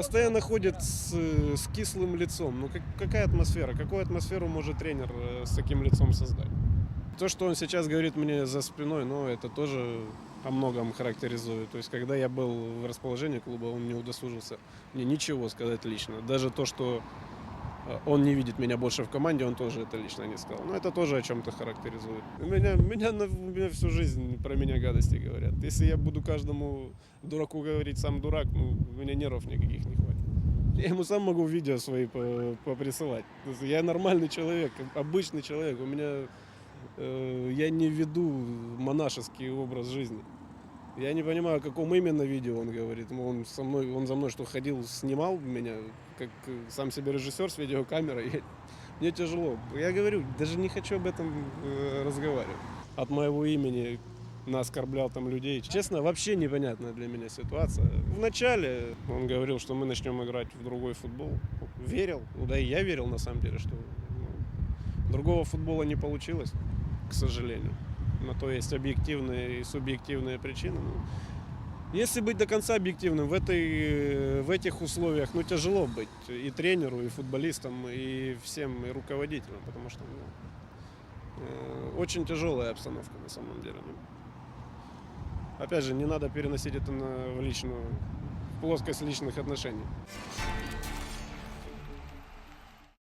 Постоянно ходит с, э, с кислым лицом. Ну как- какая атмосфера? Какую атмосферу может тренер э, с таким лицом создать? То, что он сейчас говорит мне за спиной, ну это тоже о многом характеризует. То есть когда я был в расположении клуба, он не удосужился мне ничего сказать лично. Даже то, что он не видит меня больше в команде, он тоже это лично не сказал. Но это тоже о чем-то характеризует. Меня, меня, меня всю жизнь про меня гадости говорят. Если я буду каждому дураку говорить сам дурак, ну, у меня нервов никаких не хватит. Я ему сам могу видео свои по- поприсылать. Я нормальный человек, обычный человек. У меня э, я не веду монашеский образ жизни. Я не понимаю, о каком именно видео он говорит. Он, со мной, он за мной что, ходил, снимал меня, как э, сам себе режиссер с видеокамерой. Я- мне тяжело. Я говорю, даже не хочу об этом э, разговаривать. От моего имени наоскорблял там людей. Честно, вообще непонятная для меня ситуация. Вначале он говорил, что мы начнем играть в другой футбол. Верил, ну да и я верил на самом деле, что ну, другого футбола не получилось, к сожалению. На то есть объективные и субъективные причины. Ну, если быть до конца объективным, в, этой, в этих условиях ну, тяжело быть и тренеру, и футболистам, и всем, и руководителям, потому что ну, э, очень тяжелая обстановка на самом деле. Ну, опять же, не надо переносить это на, в личную в плоскость личных отношений.